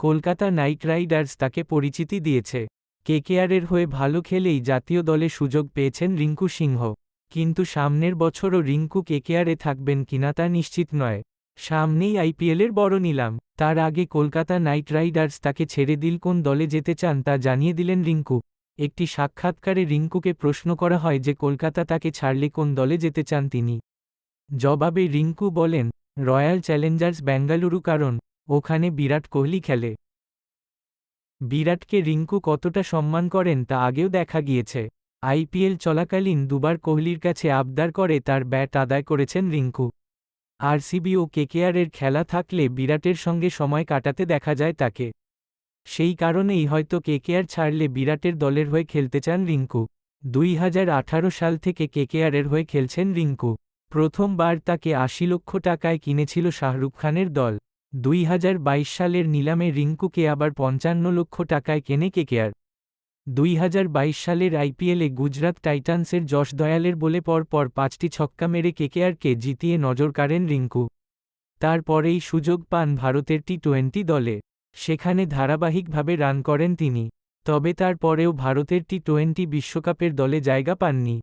Kolkata night Riders তাকে পরিচিতি দিয়েছে। কেকেআরের হয়ে ভালো খেলেই জাতীয় দলে সুযোগ পেয়েছেন রিঙ্কু সিংহ। কিন্তু সামনের বছরও রিঙ্কু কেকেআরে থাকবেন কিনা তা নিশ্চিত নয়। সামনেই আইপিএলের বড় নিলাম। তার আগে কলকাতা নাইট রাইডার্স তাকে ছেড়ে দিল কোন দলে যেতে চান তা জানিয়ে দিলেন রিঙ্কু। একটি সাক্ষাৎকারে রিঙ্কুকে প্রশ্ন করা হয় যে কলকাতা তাকে ছাড়লে কোন দলে যেতে চান তিনি। জবাবে রিঙ্কু বলেন, রয়্যাল চ্যালেঞ্জার্স বেঙ্গালুরু কারণ ওখানে বিরাট কোহলি খেলে। বিরাটকে রিঙ্কু কতটা সম্মান করেন তা আগেও দেখা গিয়েছে। আইপিএল চলাকালীন দুবার কোহলির কাছে আবদার করে তার ব্যাট আদায় করেছেন রিঙ্কু। আরসিবি ও কেকেআরের খেলা থাকলে বিরাটের সঙ্গে সময় কাটাতে দেখা যায় তাকে। সেই কারণেই হয়তো কেকেআর ছাড়লে বিরাটের দলের হয়ে খেলতে চান রিঙ্কু। দুই হাজার আঠারো সাল থেকে কেকেআরের হয়ে খেলছেন রিঙ্কু। প্রথমবার তাকে আশি লক্ষ টাকায় কিনেছিল শাহরুখ খানের দল। দুই হাজার বাইশ সালের নিলামে রিঙ্কুকে আবার পঞ্চান্ন লক্ষ টাকায় কেনে কেকেআর দুই হাজার বাইশ সালের আইপিএলে গুজরাত টাইটান্সের যশ দয়ালের বলে পরপর পাঁচটি ছক্কা মেরে কেকেআরকে জিতিয়ে নজর কাড়েন রিঙ্কু। তারপরেই সুযোগ পান ভারতের টি টোয়েন্টি দলে। সেখানে ধারাবাহিকভাবে রান করেন তিনি। তবে তারপরেও ভারতের টি টোয়েন্টি বিশ্বকাপের দলে জায়গা পাননি।